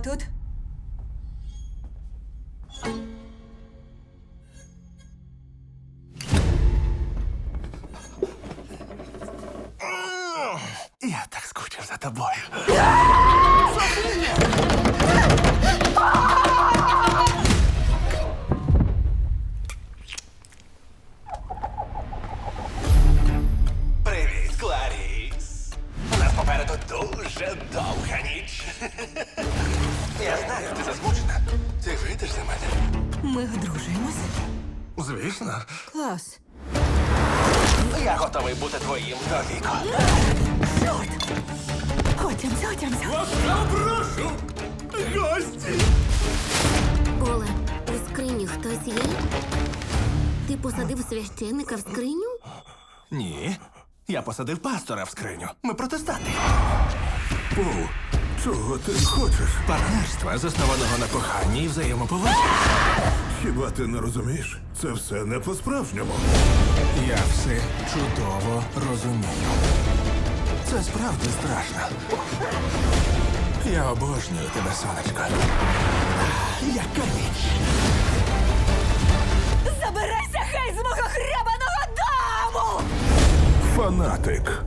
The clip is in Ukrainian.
Тут? Я так скучив за тобою. Привіт, Кларіс. У нас попереду дуже довга ніч. Знаю, ти засмучена. Ти вийдеш за мене. Ми одружуємось. Звісно. Клас. Я готовий бути твоїм довіко. Чорт! Отямся, отямся. Прошу! Гості! Поле, у скрині хтось є? Ти посадив священника в скриню? Ні. Я посадив пастора в скриню. Ми протестанти. Пол, чого ти хочеш? Партнерства, заснованого на коханні і взаємоповазі. Хіба ти не розумієш? Це все не по-справжньому. Я все чудово розумію. Це справді страшно. Я обожнюю тебе, сонечко. Яка ніч! Забирайся геть з мого хребаного дому! Фанатик.